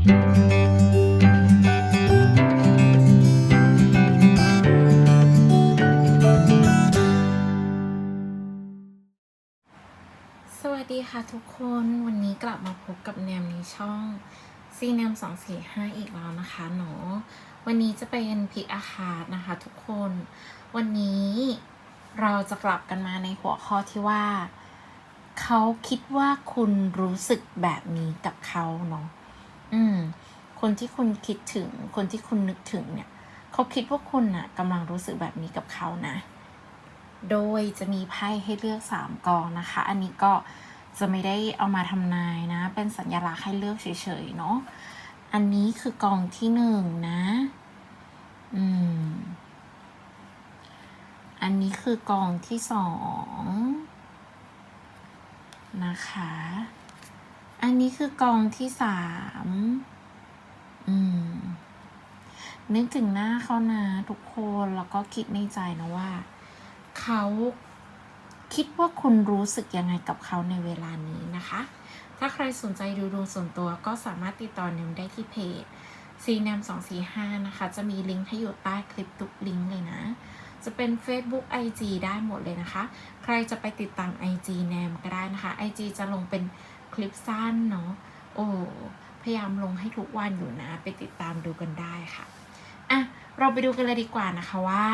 สวัสดีค่ะทุกคนวันนี้กลับมาพบกับแนมในช่องซีแนมสองสี่ห้าอีกแล้วนะคะเนาะวันนี้จะเป็นพิกอาคาดนะคะทุกคน วันนี้เราจะกลับกันมาในหัวข้อที่ว่า เขาคิดว่าคุณรู้สึกแบบนี้กับเขาเนาะ อืม คนที่คุณคิดถึง คนที่คุณนึกถึงเนี่ย เขาคิดว่าคุณน่ะกำลังรู้สึกแบบนี้กับเขานะ โดยจะมีไพ่ให้เลือก3กองนะคะ อันนี้ก็จะไม่ได้เอามาทำนายนะ เป็นสัญลักษณ์ให้เลือกเฉยๆเนาะ อันนี้คือกองที่หนึ่งนะ อืม อันนี้คือกองที่สองนะคะ อันนี้คือกองที่สามอืม นึกถึงหน้าเขานะทุกคน แล้วก็คิดในใจนะว่า เขาคิดว่าคุณรู้สึกยังไงกับเขาในเวลานี้นะคะ ถ้าใครสนใจดูดวงส่วนตัวก็สามารถติดต่อเนมได้ที่เพจ c n a m 2 4 5นะคะ จะมีลิงก์ให้อยู่ใต้คลิปทุกลิงก์เลยนะ จะเป็น Facebook IG ได้หมดเลยนะคะ ใครจะไปติดตาม IG แนมก็ได้นะคะ IG จะลงเป็น คลิปสั้นเนาะโอ้พยายามลงให้ทุกวันอยู่นะ ไปติดตามดูกันได้ค่ะอะเราไปดูกันเลยดีกว่านะคะว่า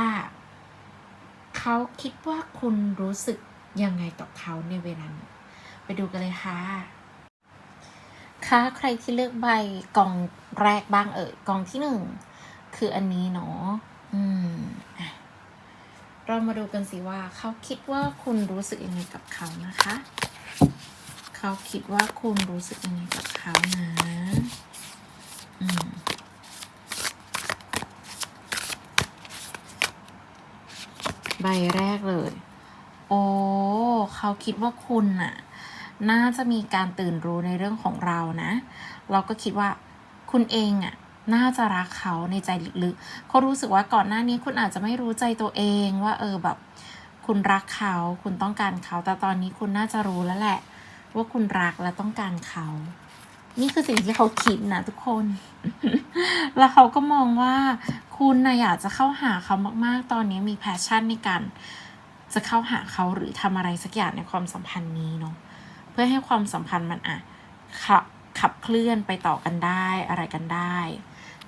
เขาคิดว่าคุณรู้สึกยังไงกับเขาในเวลานี้ไปดูกันเลยค่ะค่ะใครที่เลือกใบกองแรกบ้างเอ่ยกองที่หนึ่งคืออันนี้เนาะอืมเรามาดูกันสิว่าเขาคิดว่าคุณรู้สึกยังไงกับเขานะคะ เขาคิดว่าคุณรู้สึกยังไงกับเขานะอืมใบแรกเลย โอ้เขาคิดว่าคุณน่ะ น่าจะมีการตื่นรู้ในเรื่องของเรานะ เราก็คิดว่าคุณเองอะน่าจะรักเขาในใจลึกๆเขารู้สึกว่าก่อนหน้านี้คุณอาจจะไม่รู้ใจตัวเองว่า เออแบบ คุณรักเขา คุณต้องการเขา แต่ตอนนี้คุณน่าจะรู้แล้วแหละ ว่าคุณรักและต้องการเขา นี่คือสิ่งที่เขาคิดนะทุกคน แล้วเขาก็มองว่าคุณนะอยากจะเข้าหาเขามากๆ ตอนนี้มีแพชชั่นในการจะเข้าหาเขาหรือทำอะไรสักอย่างในความสัมพันธ์นี้เนาะเพื่อให้ความสัมพันธ์มันอะขับขับเคลื่อนไปต่อกันได้อะไรกันได้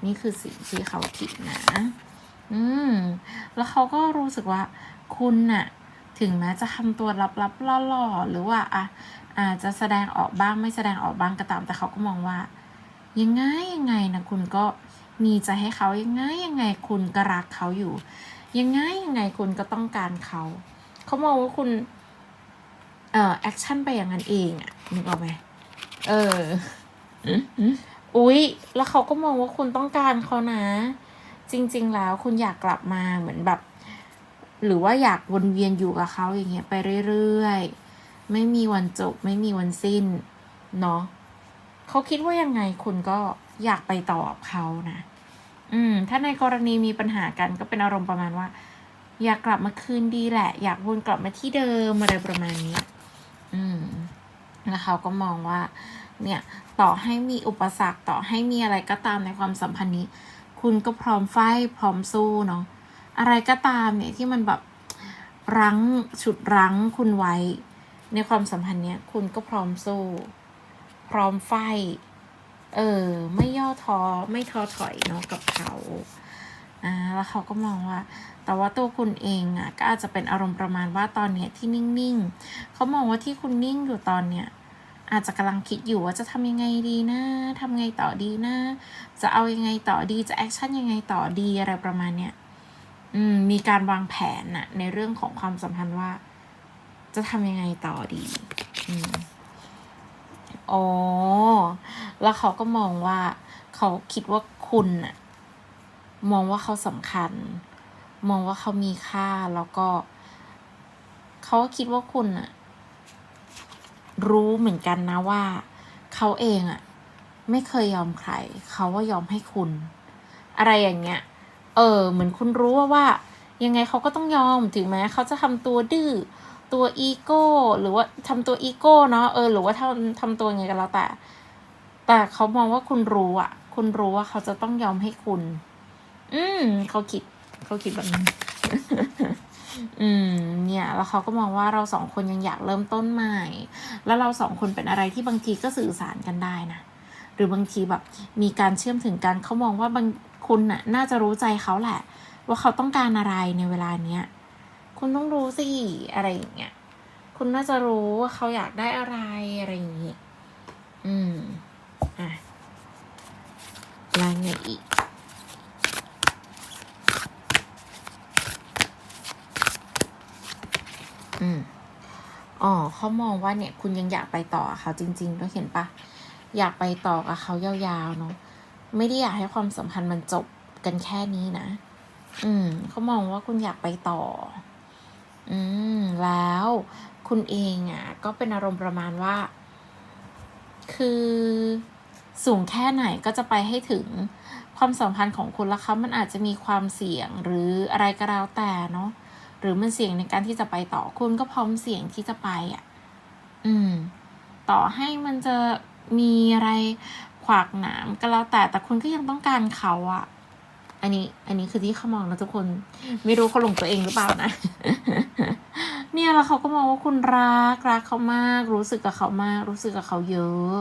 นี่คือสิ่งที่เขาคิดนะ อืม แล้วเขาก็รู้สึกว่าคุณน่ะ ถึงแม้จะทำตัวลับๆล่อๆหรือว่าอะ อาจจะแสดงออกบ้างไม่แสดงออกบ้างก็ตาม แต่เขาก็มองว่า ยังไงยังไงนะคุณก็มีใจให้เขายังไงยังไงคุณก็รักเขาอยู่ ยังไงยังไงคุณก็ต้องการเขาเขามองว่าคุณเอ่อแอคชั่นไปอย่างนั้นเองอะนึกออกไหมเอออุ๊ย แล้วเขาก็มองว่าคุณต้องการเขานะ จริง ๆ แล้วคุณอยากกลับมาเหมือนแบบ หรือว่าอยากวนเวียนอยู่กับเขาอย่างเงี้ยไปเรื่อยๆ ไม่มีวันจบ ไม่มีวันสิ้น เนาะเขาคิดว่ายังไงคุณก็อยากไปตอบเขานะ อืม ถ้าในกรณีมีปัญหากันก็เป็นอารมณ์ประมาณว่า อยากกลับมาคืนดีแหละ อยากวนกลับมาที่เดิมอะไรประมาณนี้ อืมแล้วเขาก็มองว่า เนี่ยต่อให้มีอุปสรรคต่อให้มีอะไรก็ตามในความสัมพันธ์นี้ คุณก็พร้อมไฟพร้อมสู้เนาะอะไรก็ตามเนี่ยที่มันแบบรั้งฉุดรั้งคุณไว้ ในความสัมพันธ์เนี้ยคุณก็พร้อมสู้ พร้อมไฟ เออ ไม่ย่อท้อไม่ท้อถอยเนาะกับเขาอ่าแล้วเขาก็มองว่า แต่ว่าตัวคุณเองอะก็อาจจะเป็นอารมณ์ประมาณว่าตอนเนี้ยที่นิ่งๆเขามองว่าที่คุณนิ่งอยู่ตอนเนี้ยอาจจะกำลังคิดอยู่ว่าจะทำยังไงดีนะทำไงต่อดีนะ จะเอายังไงต่อดี จะแอคชั่นยังไงต่อดีอะไรประมาณเนี้ย อืม มีการวางแผนน่ะ ในเรื่องของความสัมพันธ์ว่า จะทำยังไงต่อดีอืมอ๋อ แล้วเขาก็มองว่า เขาคิดว่าคุณน่ะมองว่าเขาสำคัญ มองว่าเขามีค่าแล้วก็ เขาก็คิดว่าคุณน่ะรู้เหมือนกันนะว่า เขาเองอะ่ะไม่เคยยอมใคร เขาว่ายอมให้คุณ อะไรอย่างเงี้ย เออ เหมือนคุณรู้ว่าว่า ยังไงเขาก็ต้องยอมถึงแม้เขาจะทำตัวดื้อ ตัวอีโก้ หรือว่าทำตัวอีโก้เนาะเออหรือว่าทำทำตัวไงก็แล้วแต่ แต่เขามองว่าคุณรู้อะคุณรู้ว่าเขาจะต้องยอมให้คุณ อืมเขาคิดเขาคิดแบบนั้อืม เนี่ย แล้วเขาก็มองว่าเราสองคนยังอยากเริ่มต้นใหม่ แล้วเราสองคนเป็นอะไรที่บางทีก็สื่อสารกันได้นะ หรือบางทีแบบมีการเชื่อมถึงกันเขามองว่าบางคุณน่ะ น่าจะรู้ใจเขาแหละ ว่าเขาต้องการอะไรในเวลาเนี้ย คุณต้องรู้สิอะไรอย่างเงี้ยคุณน่าจะรู้ว่าเขาอยากได้อะไรอะไรอย่างงี้ อืม อะแล้วไงอีก อืม อ๋อเขามองว่าเนี่ย คุณยังอยากไปต่อเขาจริงๆด้วยเห็นปะ อยากไปต่อกับเขายาวๆเนาะ ไม่ได้อยากให้ความสัมพันธ์มันจบกันแค่นี้นะ อืม เขามองว่าคุณอยากไปต่อ อืม แล้วคุณเองอะ ก็เป็นอารมณ์ประมาณว่า คือสูงแค่ไหนก็จะไปให้ถึงความสัมพันธ์ของคุณและเขามันอาจจะมีความเสี่ยงหรืออะไรก็แล้วแต่เนาะหรือมันเสี่ยงในการที่จะไปต่อคุณก็พร้อมเสี่ยงที่จะไปอะ อืม ต่อให้มันจะมีอะไรขวากหนามก็แล้วแต่แต่คุณก็ยังต้องการเขาอะ อันนี้ อันนี้คือที่เขามองนะทุกคน ไม่รู้เขาหลงตัวเองหรือเปล่านะ เนี่ยแล้วเขาก็มองว่าคุณรักรักเขามาก รู้สึกกับเขามาก รู้สึกกับเขาเยอะ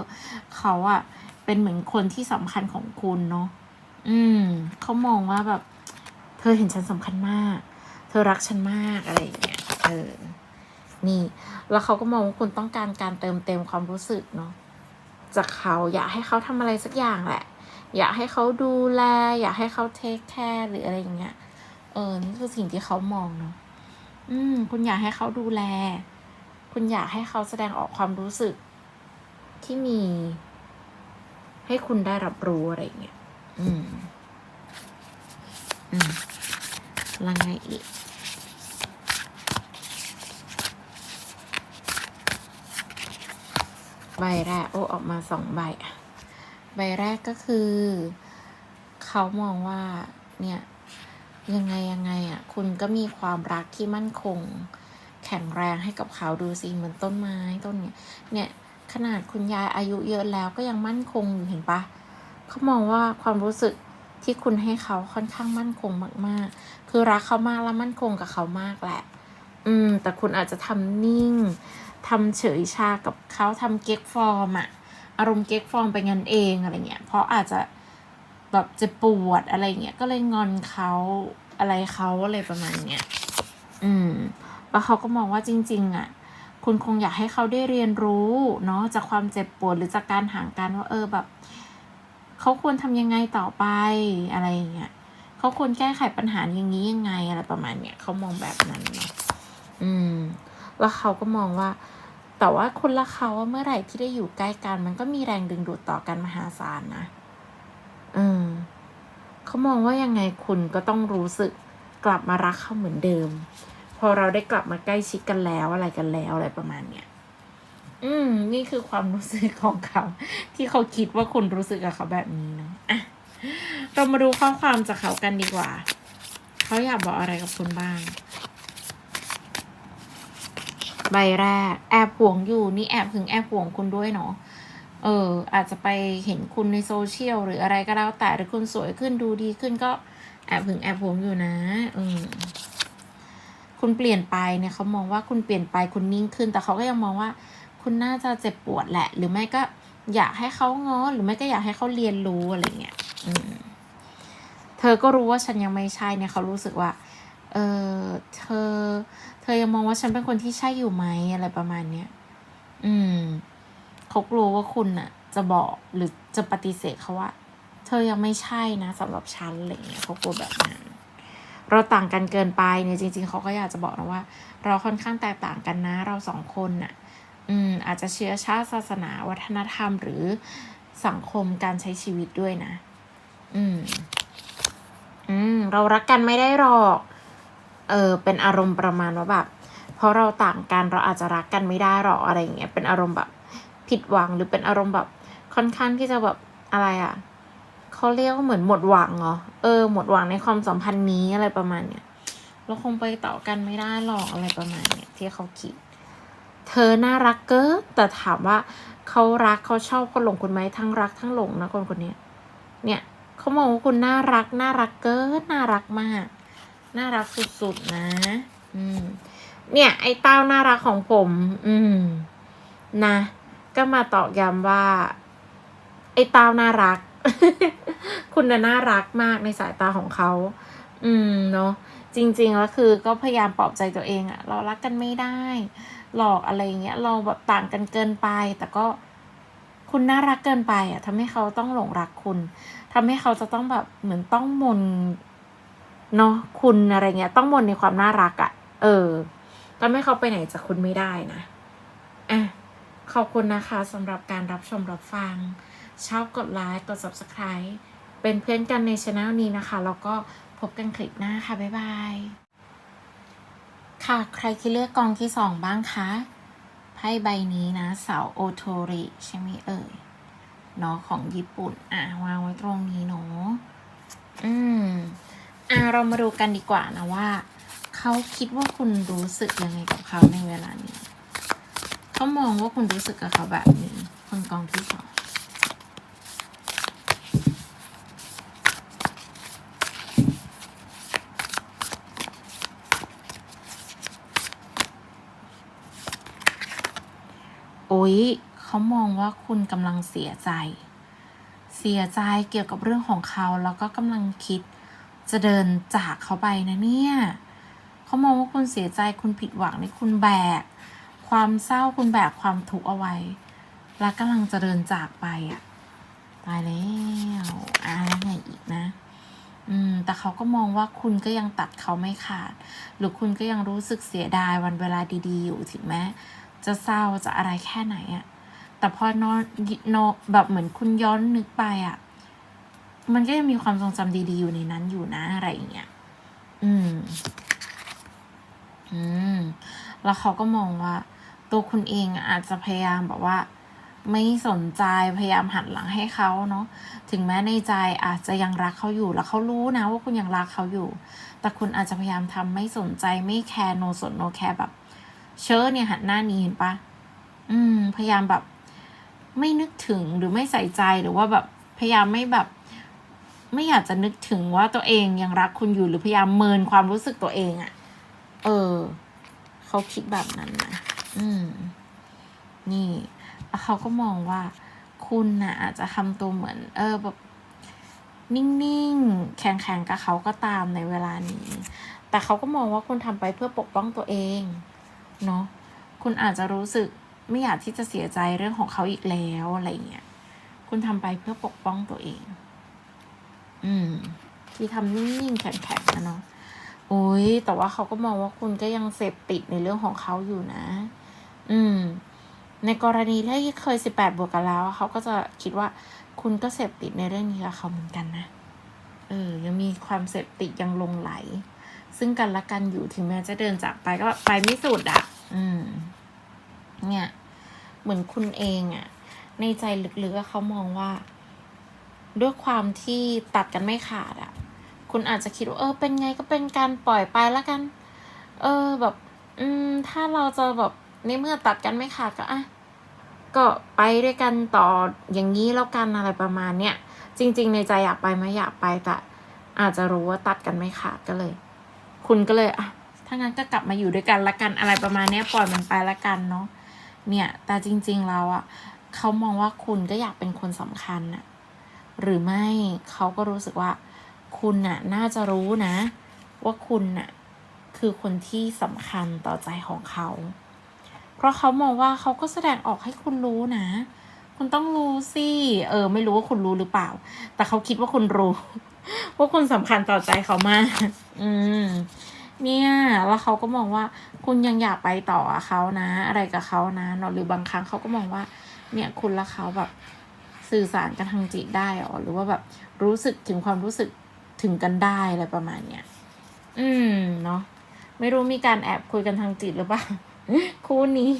เขาอะเป็นเหมือนคนที่สำคัญของคุณเนาะ อืม เขามองว่าแบบ เธอเห็นฉันสำคัญมาก เธอรักฉันมากอะไรอย่างเงี้ย เออ นี่ แล้วเขาก็มองว่าคุณต้องการการเติมเต็มความรู้สึกเนาะ จากเขาอยากให้เขาทำอะไรสักอย่างแหละ อยากให้เขาดูแล อยากให้เขาเทคแคร์หรืออะไรอย่างเงี้ย เออนี่คือสิ่งที่เขามองเนาะอืม คุณอยากให้เขาดูแล คุณอยากให้เขาแสดงออกความรู้สึกที่มี ให้คุณได้รับรู้อะไรอย่างเงี้ย อืม อืมล้วไงอีกใบแรกโอ้ออกมาสองใบอะ ใบแรกก็คือ เขามองว่าเนี่ยยังไงยังไงอะคุณก็มีความรักที่มั่นคง แข็งแรงให้กับเขาดูสิเหมือนต้นไม้ต้นเนี้ยเนี่ยขนาดคุณยายอายุเยอะแล้วก็ยังมั่นคงอยู่เห็นปะเขามองว่าความรู้สึกที่คุณให้เขาค่อนข้างมั่นคงมาก ๆ คือรักเขามากและมั่นคงกับเขามากแหละ อืม แต่คุณอาจจะทำนิ่งทำเฉยชากับเขาทำเก๊กฟอร์มอะ อารมณ์เก๊กฟอร์มไปงั้นเองอะไรเงี้ย เพราะอาจจะแบบจะปวดอะไรเงี้ย ก็เลยงอนเขาอะไรเขาอะไรประมาณเนี้ย อืม แล้วเขาก็มองว่าจริง ๆ อะ คุณคงอยากให้เขาได้เรียนรู้เนาะจากความเจ็บปวดหรือจากการห่างกันว่าเออแบบเขาควรทำยังไงต่อไปอะไรเงี้ยเขาควรแก้ไขปัญหาอย่างนี้ยังไงอะไรประมาณเนี้ยเขามองแบบนั้นเนาะอืม แล้วเขาก็มองว่า แต่ว่าคนละเขาว่าเมื่อไหร่ที่ได้อยู่ใกล้กัน มันก็มีแรงดึงดูดต่อกันมหาศาลนะอืมเขามองว่ายังไงคุณก็ต้องรู้สึกกลับมารักเขาเหมือนเดิม พอเราได้กลับมาใกล้ชิดกันแล้วอะไรกันแล้วอะไรประมาณเนี้ยอืม นี่คือความรู้สึกของเขา ที่เขาคิดว่าคุณรู้สึกกับเขาแบบนี้เนาะอะเรามาดูข้อความจากเขากันดีกว่า เขาอยากบอกอะไรกับคุณบ้าง ใบแรก แอบห่วงอยู่นี่แอบถึงแอบห่วงคุณด้วยเนาะเออ อาจจะไปเห็นคุณในโซเชียลหรืออะไรก็แล้วแต่หรือคุณสวยขึ้นดูดีขึ้นก็แอบถึงแอบห่วงอยู่นะอืมคุณเปลี่ยนไปเนี่ยเขามองว่าคุณเปลี่ยนไปคุณนิ่งขึ้น แต่เขาก็ยังมองว่า คุณน่าจะเจ็บปวดแหละ หรือไม่ก็อยากให้เขาง้อหรือไม่ก็อยากให้เขาเรียนรู้อะไรเงี้ยอืมเธอก็รู้ว่าฉันยังไม่ใช่เนี่ยเขารู้สึกว่า ออเธอ เธอยังมองว่าฉันเป็นคนที่ใช่อยู่ไหมอะไรประมาณเนี้ย อืมเขากลัวว่าคุณน่ะจะบอกหรือจะปฏิเสธเขาว่า เธอยังไม่ใช่นะสำหรับฉันอะไรเงี้ยเขากลัวแบบนั้นเราต่างกันเกินไปเนี่ยจริง ๆเขาก็อยากจะบอกนะว่า เราค่อนข้างแตกต่างกันนะ เราสองคนน่ะ อืม อาจจะเชื้อชาติศาสนา วัฒนธรรม หรือสังคมการใช้ชีวิตด้วยนะ อืม อืม เรารักกันไม่ได้หรอก เออเป็นอารมณ์ประมาณว่าแบบ เพราะเราต่างกันเราอาจจะรักกันไม่ได้หรอกอะไรอย่างเงี้ยเป็นอารมณ์แบบผิดหวังหรือเป็นอารมณ์แบบค่อนข้างที่จะแบบอะไรอะ่ะเขาเรียกว่าเหมือนหมดหวังเหรอเออหมดหวังในความสัมพันธ์นี้อะไรประมาณเนี้ยเราคงไปต่อกันไม่ได้หรอกอะไรประมาณเนี้ยที่เขาคิด เธอน่ารักเกินแต่ถามว่าเขารักเขาชอบคนหลงคุณไหมทั้งรักทั้งหลงนะคนคนนี้เนี่ยเขามองว่าคุณน่ารักน่ารักเกินน่ารักมาก น่ารักสุดๆนะ อืม เนี่ย ไอ้เต้าน่ารักของผม อืม นะ ก็มาตอกย้ำว่า ไอ้เต้าน่ารัก คุณน่ะน่ารักมากในสายตาของเขา อืม เนาะ จริงๆแล้วคือก็พยายามปลอบใจตัวเองอะเรารักกันไม่ได้ หลอกอะไรเงี้ย เราแบบต่างกันเกินไป แต่ก็คุณน่ารักเกินไปอะทำให้เขาต้องหลงรักคุณทำให้เขาจะต้องแบบเหมือนต้องมน เนาะคุณอะไรเงี้ย ต้องมนในความน่ารักอะเออทำให้เขาไปไหนจากคุณไม่ได้นะอะขอบคุณนะคะสำหรับการรับชมรับฟัง ชอบกดไลค์กด subscribe เป็นเพื่อนกันในช anel นี้นะคะ แล้วก็พบกันคลิปหน้าค่ะ บ๊ายบาย ค่ะใครที่เลือกกองที่สองบ้างคะไพ่ใบนี้นะ เสาโอโทริใช่ไหมเอ่ยเนาะของญี่ปุ่น อะ วางไว้ตรงนี้เนาะอืม อะเรามาดูกันดีกว่านะว่าเขาคิดว่าคุณรู้สึกยังไงกับเขาในเวลานี้เขามองว่าคุณรู้สึกกับเขาแบบนี้คนกองที่สองโอ๊ยเขามองว่าคุณกำลังเสียใจ เสียใจเกี่ยวกับเรื่องของเขาแล้วก็กำลังคิด จะเดินจากเขาไปนะเนี่ยเขามองว่าคุณเสียใจคุณผิดหวังในคุณแบก ความเศร้าคุณแบกความทุกข์เอาไว้ แล้วกำลังจะเดินจากไปอะตายแล้วอะแล้วไงอีกนะ อืม แต่เขาก็มองว่าคุณก็ยังตัดเขาไม่ขาด หรือคุณก็ยังรู้สึกเสียดายวันเวลาดี ๆ อยู่ถึงแม้จะเศร้าจะอะไรแค่ไหนอะแต่พอนอนนอนแบบเหมือนคุณย้อนนึกไปอะ มันก็ยังมีความทรงจำดีๆอยู่ในนั้นอยู่นะอะไรอย่างเงี้ย อืม อืม แล้วเขาก็มองว่า ตัวคุณเองอาจจะพยายามแบบว่า ไม่สนใจพยายามหันหลังให้เขาเนาะ ถึงแม้ในใจอาจจะยังรักเขาอยู่ แล้วเขารู้นะว่าคุณยังรักเขาอยู่ แต่คุณอาจจะพยายามทำไม่สนใจไม่แคร์โนสนโนแคร์แบบ เชิญเนี่ยหันหน้านี้เห็นปะอืม พยายามแบบ ไม่นึกถึงหรือไม่ใส่ใจหรือว่าแบบพยายามไม่แบบ ไม่อยากจะนึกถึงว่าตัวเองยังรักคุณอยู่หรือพยายามเมินความรู้สึกตัวเองอะ่ะ เออ เขาคิดแบบนั้นนะอืม นี่แล้วเขาก็มองว่า คุณน่ะ อาจจะทำตัวเหมือน เออแบบนิ่งๆ แข็งๆ กับเขาก็ตามในเวลานี้ แต่เขาก็มองว่าคุณทำไปเพื่อปกป้องตัวเอง เนาะ คุณอาจจะรู้สึกไม่อยากที่จะเสียใจเรื่องของเขาอีกแล้วอะไรเงี้ย คุณทำไปเพื่อปกป้องตัวเอง อืม ที่ทำนิ่งๆแข็งๆนะเนาะโอ้ยแต่ว่าเขาก็มองว่าคุณก็ยังเสพติดในเรื่องของเขาอยู่นะ อืม ในกรณีที่เคยสิบแปดบวกกันแล้ว เขาก็จะคิดว่าคุณก็เสพติดในเรื่องนี้กับเขาเหมือนกันนะ เออ ยังมีความเสพติดยังลงไหล ซึ่งกันและกันอยู่ถึงแม้จะเดินจากไปก็ไปไม่สุดอะ อืม เนี่ย เหมือนคุณเองอะ่ะ ในใจลึกๆเขามองว่า ด้วยความที่ตัดกันไม่ขาดอะ่ะคุณอาจจะคิดว่าเออเป็นไงก็เป็นการปล่อยไปแล้วกัน เออแบบ อืม ถ้าเราจะแบบในเมื่อตัดกันไม่ขาดก็อะก็ไปด้วยกันต่ออย่างนี้แล้วกันอะไรประมาณเนี้ยจริง ๆ ในใจอยากไปไหมอยากไปแต่อาจจะรู้ว่าตัดกันไม่ขาดก็เลย คุณก็เลยอะถ้างั้นก็กลับมาอยู่ด้วยกันละกันอะไรประมาณเนี้ยปล่อยมันไปละกันเนาะเนี่ย แต่จริงๆแล้วอะเขามองว่าคุณก็อยากเป็นคนสำคัญน่ะ หรือไม่เขาก็รู้สึกว่า คุณน่ะน่าจะรู้นะ ว่าคุณน่ะคือคนที่สำคัญต่อใจของเขา เพราะเขามองว่าเขาก็แสดงออกให้คุณรู้นะ คุณต้องรู้สิเออ ไม่รู้ว่าคุณรู้หรือเปล่า แต่เขาคิดว่าคุณรู้ ว่าคุณสำคัญต่อใจเขามาก อืมเนี่ยแล้วเขาก็มองว่าคุณยังอยากไปต่อเขานะ อะไรกับเขานะเนอะหรือบางครั้งเขาก็มองว่า เนี่ยคุณและเขาแบบ สื่อสารกันทางจิตได้หรอหรือว่าแบบรู้สึกถึงความรู้สึกถึงกันได้อะไรประมาณเนี้ยอืมเนาะไม่รู้มีการแอบคุยกันทางจิตหรือเปล่าคู่นี้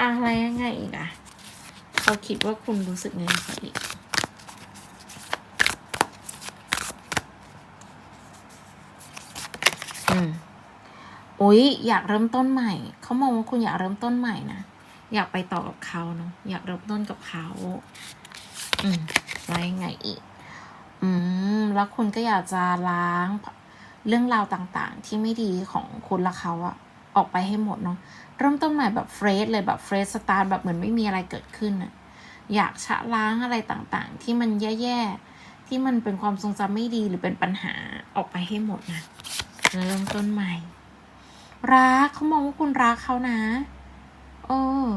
อะไรยังไงอีกอะเขาคิดว่าคุณรู้สึกไงกับอีกอืมโอ๊ยอยากเริ่มต้นใหม่ เขามองว่าคุณอยากเริ่มต้นใหม่นะ อยากไปต่อกับเขาเนาะอยากเริ่มต้นกับเขา อืมแล้วยังไงอีก อืม แล้วคุณก็อยากจะล้างเรื่องราวต่างๆ ที่ไม่ดีของคุณและเขาอะออกไปให้หมดเนาะเริ่มต้นใหม่แบบเฟรชเลยแบบเฟรชสตาร์ทแบบเหมือนไม่มีอะไรเกิดขึ้นอะอยากชะล้างอะไรต่างๆ ที่มันแย่ๆที่มันเป็นความทรงจำไม่ดีหรือเป็นปัญหาออกไปให้หมดนะเริ่มต้นใหม่ รักเขามองว่าคุณรักเขานะ เออ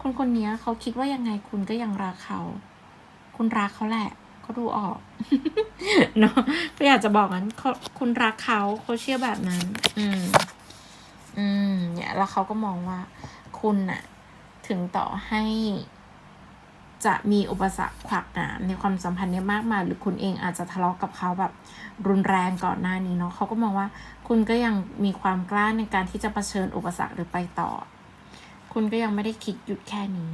คนคนนี้เขาคิดว่ายังไงคุณก็ยังรักเขา คุณรักเขาแหละเขาดูออก เนาะก็อยากจะบอกงั้นคุณรักเขาเขาเชื่อแบบนั้น อืม อืม เนี่ย แล้วเขาก็มองว่า คุณน่ะถึงต่อให้ จะมีอุปสรรคขวากหนามในความสัมพันธ์เนี้ยมากมาย หรือคุณเองอาจจะทะเลาะกับเขาแบบ รุนแรงก่อนหน้านี้เนาะเขาก็มองว่า คุณก็ยังมีความกล้าในการที่จะเผชิญอุปสรรคหรือไปต่อ คุณก็ยังไม่ได้คิดหยุดแค่นี้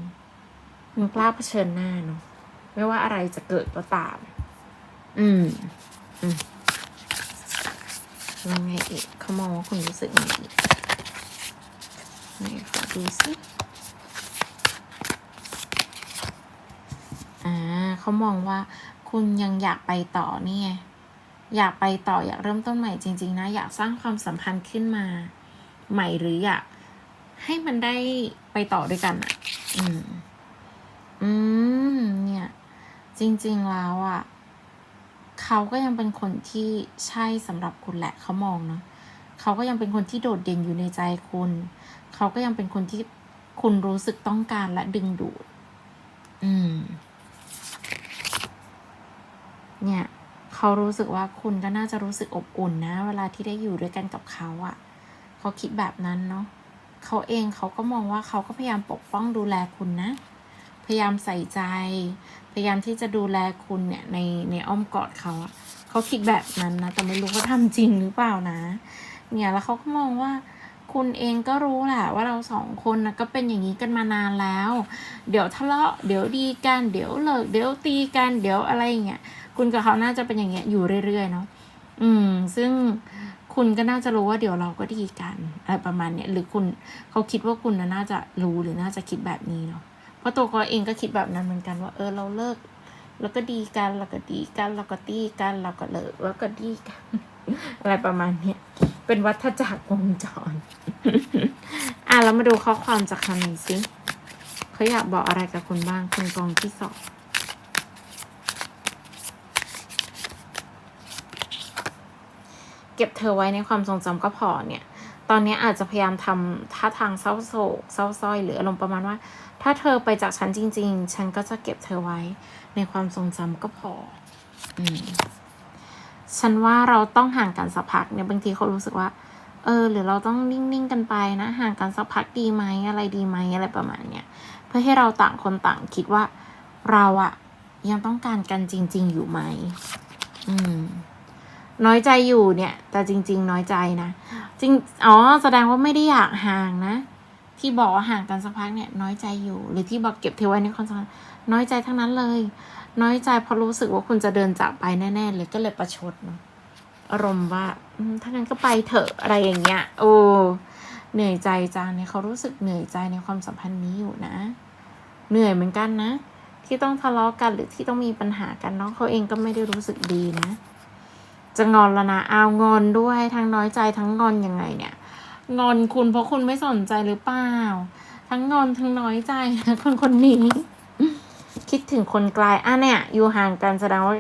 คุณกล้าเผชิญหน้าเนาะไม่ว่าอะไรจะเกิดก็ตาม อืม อืมแล้วไงอีกเขามองว่าคุณรู้สึกไงอีกไหนขอดูสิอ่าเขามองว่า คุณยังอยากไปต่อนี่ไงอยากไปต่ออยากเริ่มต้นใหม่จริง ๆ นะ อยากสร้างความสัมพันธ์ขึ้นมา ใหม่หรืออยาก ให้มันได้ไปต่อด้วยกันอะ อืม อืม เนี่ย จริง ๆ แล้วอะเขาก็ยังเป็นคนที่ใช่สำหรับคุณแหละเขามองเนาะเขาก็ยังเป็นคนที่โดดเด่นอยู่ในใจคุณ เขาก็ยังเป็นคนที่คุณรู้สึกต้องการและดึงดูด อืม เนี่ย เขารู้สึกว่าคุณก็น่าจะรู้สึกอบอุ่นนะ เวลาที่ได้อยู่ด้วยกันกับเขาอะ่ะ เขาคิดแบบนั้นเนาะ เขาเองเขาก็มองว่าเขาก็พยายามปกป้องดูแลคุณนะ พยายามใส่ใจ พยายามที่จะดูแลคุณเนี่ยในในอ้อมกอดเขาเขาคิดแบบนั้นนะ แต่ไม่รู้เขาทำจริงหรือเปล่านะ เนี่ยแล้วเขาก็มองว่าคุณเองก็รู้แหละว่าเราสองคนนะก็เป็นอย่างนี้กันมานานแล้ว เดี๋ยวทะเลาะ เดี๋ยวดีกัน เดี๋ยวเลิก เดี๋ยวตีกัน เดี๋ยวอะไรอย่างเงี้ย คุณกับเขาน่าจะเป็นอย่างเงี้ยอยู่เรื่อยๆเนาะ อืม ซึ่ง คุณก็น่าจะรู้ว่าเดี๋ยวเราก็ดีกันอะไรประมาณเนี้ยหรือคุณเขาคิดว่าคุณน่าจะรู้หรือน่าจะคิดแบบนี้เนาะเพราะตัวเขาเองก็คิดแบบนั้นเหมือนกันว่า เออเราเลิกแล้วก็ดีกันแล้วก็ดีกันแล้วก็ตีกันแล้วก็เลิกแล้วก็ดีกัน อะไรประมาณเนี้ยเป็นวัฏจักรวงจร อะเรามาดูข้อความจากคำนี้สิเขาอยากบอกอะไรกับคุณบ้างคุณกองที่สอง เก็บเธอไว้ในความทรงจำก็พอเนี่ย ตอนนี้อาจจะพยายามทำท่าทางเศร้าโศกเศร้าสร้อยหรืออารมณ์ประมาณว่า ถ้าเธอไปจากฉันจริง ๆ ฉันก็จะเก็บเธอไว้ในความทรงจำก็พอ อืมฉันว่าเราต้องห่างกันสักพักเนี่ยบางทีเขารู้สึกว่า เออ หรือเราต้องนิ่งๆกันไปนะห่างกันสักพักดีไหมอะไรดีไหมอะไรประมาณเนี้ยเพื่อให้เราต่างคนต่างคิดว่าเราอะยังต้องการกันจริง ๆ อยู่ไหม อืม น้อยใจอยู่เนี่ย แต่จริง ๆ น้อยใจนะจริงอ๋อแสดงว่าไม่ได้อยากห่างนะ ที่บอกว่าห่างกันสักพักเนี่ย น้อยใจอยู่ หรือที่บอกเก็บเธอไว้ในความสัมพันธ์น้อยใจทั้งนั้นเลย น้อยใจเพราะรู้สึกว่าคุณจะเดินจากไปแน่ๆเลยก็เลยประชดเนาะอารมณ์ว่าถ้างั้นก็ไปเถอะอะไรอย่างเงี้ย โอ้เหนื่อยใจจังเนี่ยเขารู้สึกเหนื่อยใจในความสัมพันธ์นี้อยู่นะ เหนื่อยเหมือนกันนะ ที่ต้องทะเลาะกันหรือที่ต้องมีปัญหากันเนาะเขาเองก็ไม่ได้รู้สึกดีนะ จะงอนแล้วนะเอางอนด้วยทั้งน้อยใจทั้งงอนยังไงเนี่ย งอนคุณเพราะคุณไม่สนใจหรือเปล่า ทั้งงอนทั้งน้อยใจนะคนคนนี้ คิดถึงคนไกลอะเนี่ย อยู่ห่างกันแสดงว่า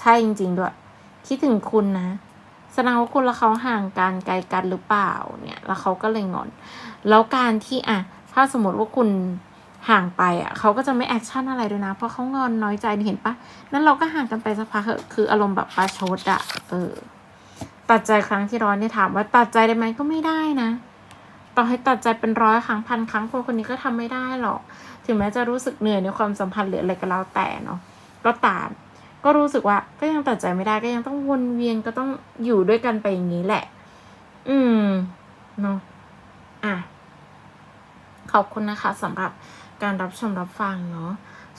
ใช่จริง ๆ ด้วย คิดถึงคุณนะแสดงว่าคุณและเขาห่างกันไกลกันหรือเปล่าเนี่ย แล้วเขาก็เลยงอน แล้วการที่อะ ถ้าสมมติว่าคุณ ห่างไปอะเขาก็จะไม่แอคชั่นอะไรด้วยนะ เพราะเขางอนน้อยใจเห็นปะนั้นเราก็ห่างกันไปสักพักเถอะคืออารมณ์แบบประชดอะเออตัดใจครั้งที่ร้อยเนี่ยถามว่าตัดใจได้ไหมก็ไม่ได้นะต่อให้ตัดใจเป็นร้อยครั้งพันครั้งคนคนนี้ก็ทำไม่ได้หรอก ถึงแม้จะรู้สึกเหนื่อยในความสัมพันธ์หรืออะไรก็แล้วแต่เนาะก็ตาม ก็รู้สึกว่าก็ยังตัดใจไม่ได้ก็ยังต้องวนเวียนก็ต้องอยู่ด้วยกันไปอย่างนี้แหละ อืมเนาะอะขอบคุณนะคะสำหรับ การรับชมรับฟังเนาะ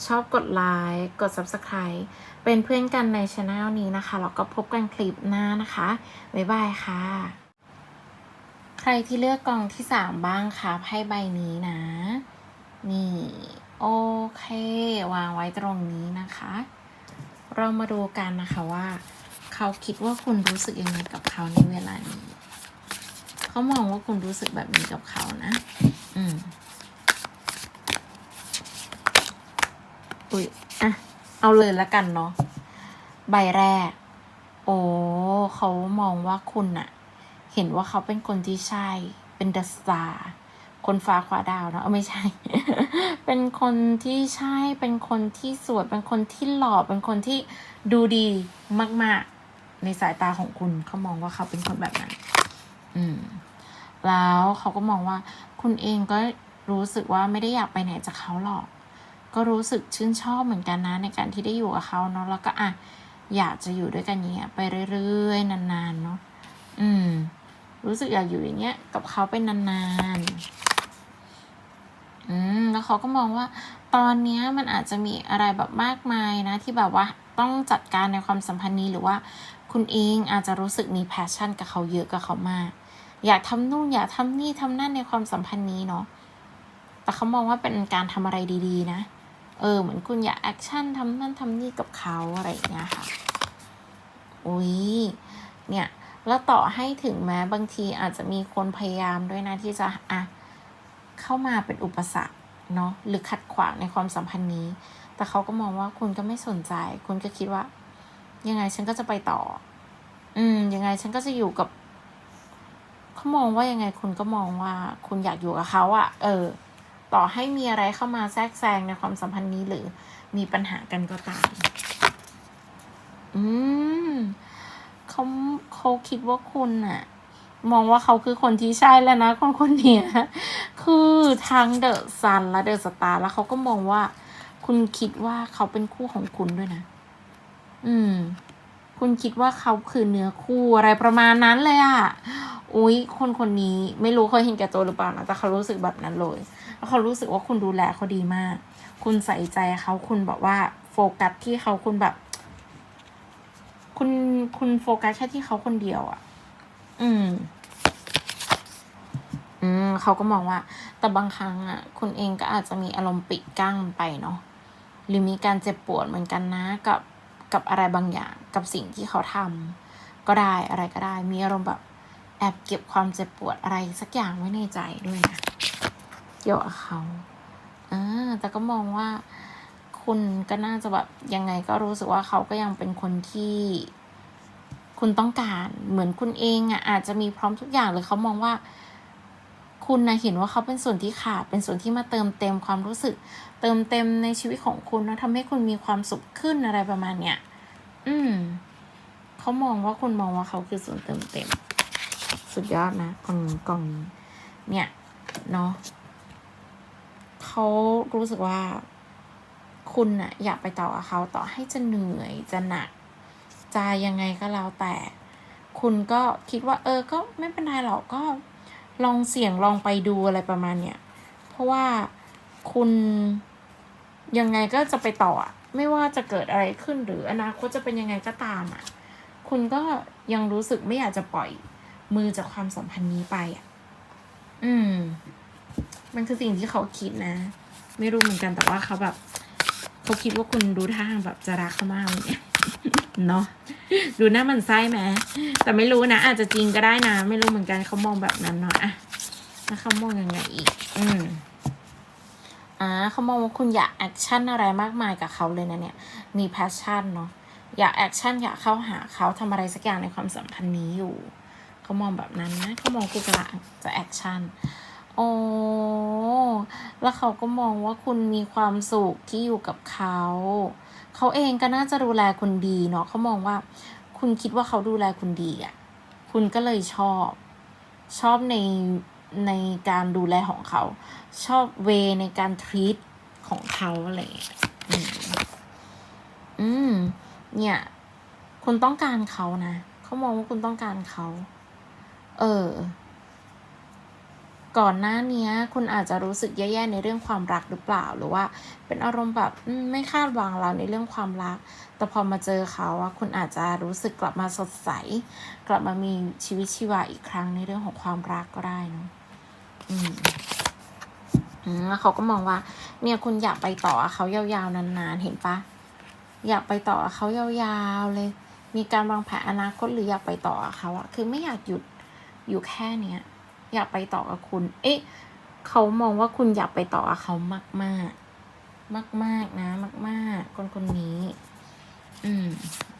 ชอบกดไลค์กด Subscribe เป็นเพื่อนกันในช anel นี้นะคะ แล้วก็พบกันคลิปหน้านะคะ บ๊ายบายค่ะ ใครที่เลือกกองที่สามบ้างคะไพ่ใบนี้นะ นี่ โอเค วางไว้ตรงนี้นะคะ เรามาดูกันนะคะว่า เขาคิดว่าคุณรู้สึกยังไงกับเขาในเวลานี้ เขามองว่าคุณรู้สึกแบบนี้กับเขานะ อืม อุ้ยอะ เอาเลยละกันเนาะ ใบแรก โอ้ เขามองว่าคุณอะเห็นว่าเขาเป็นคนที่ใช่ เป็นดอะสตาคนฟ้าขวาดาวเนอะเอาไม่ใช่ เป็นคนที่ใช่ เป็นคนที่สวย เป็นคนที่หล่อ เป็นคนที่ดูดีมาก ๆ ในสายตาของคุณเขามองว่าเขาเป็นคนแบบนั้น อืม แล้วเขาก็มองว่า คุณเองก็รู้สึกว่าไม่ได้อยากไปไหนจากเขาหรอก ก็รู้สึกชื่นชอบเหมือนกันนะในการที่ได้อยู่กับเขาเนาะแล้วก็อะอยากจะอยู่ด้วยกันอย่างเงี้ยไปเรื่อยๆนานๆเนาะอืม รู้สึกอยากอยู่อย่างเงี้ยกับเขาเป็นนานๆอืมแล้วเขาก็มองว่า ตอนเนี้ยมันอาจจะมีอะไรแบบมากมายนะ ที่แบบว่าต้องจัดการในความสัมพันธ์นี้หรือว่า คุณเองอาจจะรู้สึกมีแพชชั่นกับเขาเยอะกับเขามาก อยากทำนู่นอยากทำนี่ทำนั่นในความสัมพันธ์นี้เนาะแต่เขามองว่าเป็นการทำอะไรดี ๆ นะ เออเหมือนคุณอยากแอคชั่นทำนั่นทำนี่กับเขาอะไรอย่างเงี้ยค่ะอุ้ยเนี่ยแล้วต่อให้ถึงแม้บางทีอาจจะมีคนพยายามด้วยนะที่จะอะเข้ามาเป็นอุปสรรคเนาะหรือขัดขวางในความสัมพันธ์นี้ แต่เขาก็มองว่าคุณก็ไม่สนใจ คุณก็คิดว่า ยังไงฉันก็จะไปต่อ อืม ยังไงฉันก็จะอยู่กับเขามองว่ายังไงคุณก็มองว่า คุณอยากอยู่กับเขาอะเออ ต่อให้มีอะไรเข้ามาแทรกแซงในความสัมพันธ์นี้หรือมีปัญหากันก็ตาม อืมเขาเขาคิดว่าคุณอะมองว่าเขาคือคนที่ใช่แล้วนะ คนคนเนี้ยคือทั้งเดอะซันและเดอะสตาร์แล้วเขาก็มองว่า คุณคิดว่าเขาเป็นคู่ของคุณด้วยนะ อืม คุณคิดว่าเขาคือเนื้อคู่อะไรประมาณนั้นเลยอะอุ๊ยคนคนนี้ไม่รู้เคยเห็นแก่ตัวหรือเปล่านะแต่เขารู้สึกแบบนั้นเลย แล้วเขารู้สึกว่าคุณดูแลเขาดีมาก คุณใส่ใจเขาคุณบอกว่าโฟกัสที่เขาคุณแบบ คุณคุณโฟกัสแค่ที่เขาคนเดียวอะ่ะ อืม อืมเขาก็มองว่า แต่บางครั้งอะ่ะ คุณเองก็อาจจะมีอารมณ์ปิดกั้งไปเนาะหรือมีการเจ็บปวดเหมือนกันนะกับกับอะไรบางอย่างกับสิ่งที่เขาทำก็ได้อะไรก็ได้ มีอารมณ์แบบแอบเก็บความเจ็บปวดอะไรสักอย่างไว้ในใจด้วยนะ เกี่ยวกับเขาอ่าแต่ก็มองว่าคุณก็น่าจะแบบยังไงก็รู้สึกว่าเขาก็ยังเป็นคนที่คุณต้องการเหมือนคุณเองอะอาจจะมีพร้อมทุกอย่างหรือเขามองว่า คุณนะเห็นว่าเขาเป็นส่วนที่ขาดเป็นส่วนที่มาเติมเต็มความรู้สึก เติมเต็มในชีวิตของคุณแล้วทำให้คุณมีความสุขขึ้นอะไรประมาณเนี้ยอืมเขามองว่าคุณมองว่าเขาคือส่วนเติมเต็ม สุดยอดนะกล่องกล่องเนี่ยเนาะ เขารู้สึกว่าคุณอะอยากไปต่อกับเขาต่อให้จะเหนื่อยจะหนักจะยังไงก็แล้วแต่ คุณก็คิดว่า เออ ก็ไม่เป็นไรหรอกก็ลองเสี่ยงลองไปดูอะไรประมาณเนี้ยเพราะว่าคุณยังไงก็จะไปต่ออะไม่ว่าจะเกิดอะไรขึ้นหรืออนาคตจะเป็นยังไงก็ตามอะคุณก็ยังรู้สึกไม่อยากจะปล่อยมือจากความสัมพันธ์นี้ไปอะ อืม มันคือสิ่งที่เขาคิดนะ ไม่รู้เหมือนกันแต่ว่าเขาแบบเขาคิดว่าคุณดูท่าแบบจะรักเขามากเลยเนาะดูหน้ามันไส้ไหมแต่ไม่รู้นะ อาจจะจริงก็ได้นะ ไม่รู้เหมือนกันเขามองแบบนั้นเนาะอะแล้วเขามองยังไงอีก อืมอ่าเขามองว่าคุณอยากแอคชั่นอะไรมากมายกับเขาเลยนะเนี่ย มีแพชชั่นเนาะอยากแอคชั่นอยากเข้าหาเขาทำอะไรสักอย่างในความสัมพันธ์นี้อยู่เขามองแบบนั้นนะเขามองคุณกำลังจะแอคชั่น โอ้แล้วเขาก็มองว่าคุณมีความสุขที่อยู่กับเขา เขาเองก็น่าจะดูแลคุณดีเนาะเขามองว่า คุณคิดว่าเขาดูแลคุณดีอะ่ะ คุณก็เลยชอบ ชอบในในการดูแลของเขา ชอบเวในการทรีตของเขาอะไรอย่างเงี้ยอืมอืม เนี่ย คุณต้องการเขานะ เขามองว่าคุณต้องการเขา เออ ก่อนหน้านี้คุณอาจจะรู้สึกแย่ๆในเรื่องความรักหรือเปล่า หรือว่าเป็นอารมณ์แบบไม่คาดหวังเราในเรื่องความรัก แต่พอมาเจอเขาอะคุณอาจจะรู้สึกกลับมาสดใส กลับมามีชีวิตชีวาอีกครั้งในเรื่องของความรักก็ได้เนอะอืมอืมแล้วเขาก็มองว่า เนี่ยคุณอยากไปต่อเขายาวๆนานๆเห็นปะอยากไปต่อเขายาวๆเลย มีการวางแผนอนาคตหรืออยากไปต่อเขาอะคือไม่อยากหยุดอยู่แค่เนี้ย อยากไปต่อกับคุณ เอ๊ะเขามองว่าคุณอยากไปต่อกับเขามากมากมากมากนะ มากมากคนคนนี้ อืม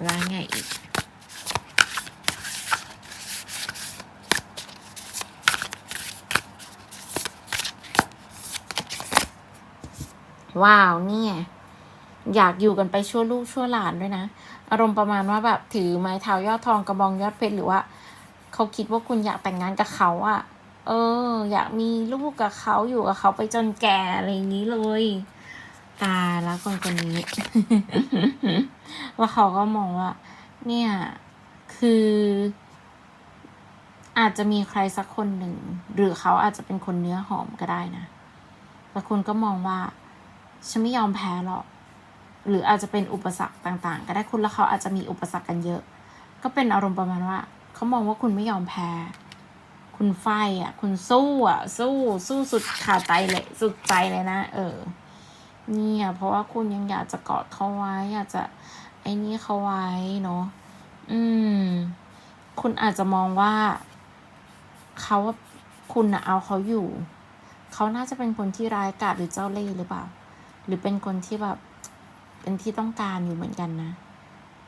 แล้วไงอีกว้าวเนี่ย อยากอยู่กันไปชั่วลูกชั่วหลานด้วยนะ อารมณ์ประมาณว่าแบบถือไม้เท้ายอดทองกระบองยอดเพชรหรือว่า เขาคิดว่าคุณอยากแต่งงานกับเขาอะ เออ อยากมีลูกกับเขาอยู่กับเขาไปจนแก่อะไรอย่างนี้เลยตายแล้วคนคนนี้ ว่าเขาก็มองว่า เนี่ย คือ อาจจะมีใครสักคนหนึ่ง หรือเขาอาจจะเป็นคนเนื้อหอมก็ได้นะแต่คุณก็มองว่า ฉันไม่ยอมแพ้หรอก หรืออาจจะเป็นอุปสรรคต่างๆ ก็ได้คุณและเขาอาจจะมีอุปสรรคกันเยอะ ก็เป็นอารมณ์ประมาณว่า เขามองว่าคุณไม่ยอมแพ้ คุณไฟอะ คุณสู้อะ สู้สู้สุดขาดใจเลยสุดใจเลยนะ เออ เนี่ยเพราะว่าคุณยังอยากจะกอดเขาไว้ อยากจะ ไอ้นี่เขาไว้เนาะอืม คุณอาจจะมองว่าเขาคุณนะเอาเขาอยู่ เขาน่าจะเป็นคนที่ร้ายกาจหรือเจ้าเล่ห์หรือเปล่า หรือเป็นคนที่แบบ เป็นที่ต้องการอยู่เหมือนกันนะ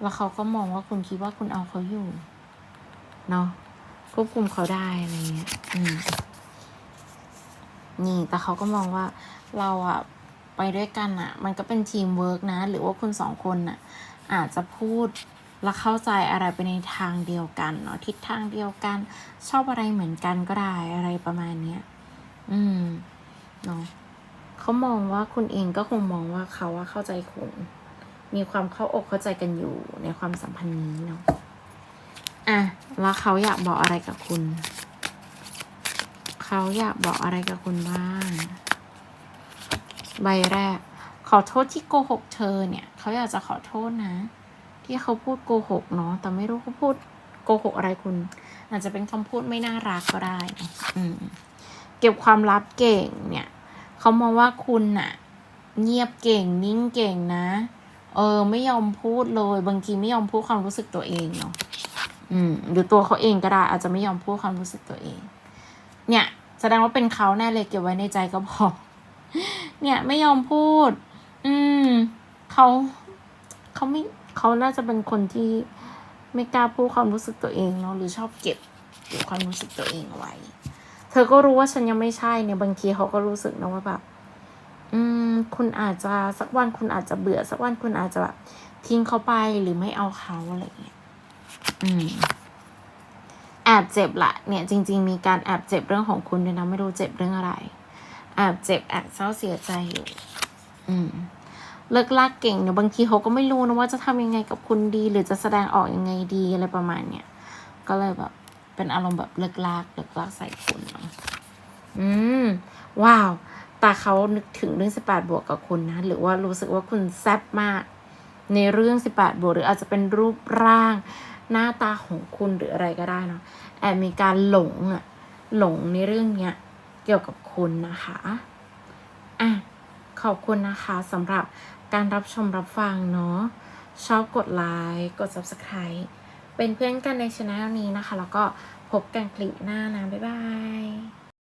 แล้วเขาก็มองว่าคุณคิดว่าคุณเอาเขาอยู่ เนาะ ควบคุมเขาได้อะไรเงี้ยอืมนี่ แต่เขาก็มองว่าเราอะไปด้วยกันอะมันก็เป็นทีมเวิร์กนะ หรือว่าคุณสองคนอะอาจจะพูดและเข้าใจอะไรไปในทางเดียวกันเนาะทิศทางเดียวกัน ชอบอะไรเหมือนกันก็ได้อะไรประมาณเนี้ยอืมเนาะเขามองว่าคุณเองก็คงมองว่าเขาว่าเข้าใจคุณมีความเข้าอกเข้าใจกันอยู่ในความสัมพันธ์นี้เนาะ อะแล้วเขาอยากบอกอะไรกับคุณ เขาอยากบอกอะไรกับคุณบ้าง ใบแรก ขอโทษที่โกหกเธอเนี่ย เขาอยากจะขอโทษนะ ที่เขาพูดโกหกเนาะ แต่ไม่รู้เขาพูดโกหกอะไรคุณ อาจจะเป็นคำพูดไม่น่ารักก็ได้ อืม เก็บความลับเก่งเนี่ย เขามองว่าคุณน่ะ เงียบเก่งนิ่งเก่งนะ เออ ไม่ยอมพูดเลย บางทีไม่ยอมพูดความรู้สึกตัวเองเนาะ อืม หรือตัวเขาเองก็ได้ อาจจะไม่ยอมพูดความรู้สึกตัวเอง เนี่ย แสดงว่าเป็นเขาแน่เลยเก็บไว้ในใจก็พอเนี่ย ไม่ยอมพูด อืมเขาเขาไม่เขาน่าจะเป็นคนที่ไม่กล้าพูดความรู้สึกตัวเองเนาะหรือชอบเก็บเก็บความรู้สึกตัวเองเอาไว้ เธอก็รู้ว่าฉันยังไม่ใช่เนี่ยบางทีเขาก็รู้สึกนะว่าแบบอืม คุณอาจจะสักวันคุณอาจจะเบื่อ สักวันคุณอาจจะแบบทิ้งเขาไปหรือไม่เอาเขาอะไรอย่างเงี้ย อืมแอบเจ็บละเนี่ยจริง ๆ มีการแอบเจ็บเรื่องของคุณด้วยนะไม่รู้เจ็บเรื่องอะไรแอบเจ็บแอบเศร้าเสียใจอยู่ อืมเลิกลากเก่งเนี่ยบางทีเขาก็ไม่รู้นะว่าจะทำยังไงกับคุณดี หรือจะแสดงออกยังไงดีอะไรประมาณเนี้ยก็เลยแบบ เป็นอารมณ์แบบเลิกลากเลิกลากใส่คุณเนาะอืม ว้าวแต่เขานึกถึงเรื่องสิบแปดบวกกับคุณนะ หรือว่ารู้สึกว่าคุณแซ่บมาก ในเรื่องสิบแปดบวกหรืออาจจะเป็นรูปร่าง หน้าตาของคุณหรืออะไรก็ได้เนาะแอบมีการหลงอะหลงในเรื่องเนี้ยเกี่ยวกับคุณนะคะอะขอบคุณนะคะสำหรับการรับชมรับฟังเนาะชอบกดไลค์กด subscribe เป็นเพื่อนกันในช anel นี้นะคะ แล้วก็พบกันคลิปหน้านะ บ๊ายบาย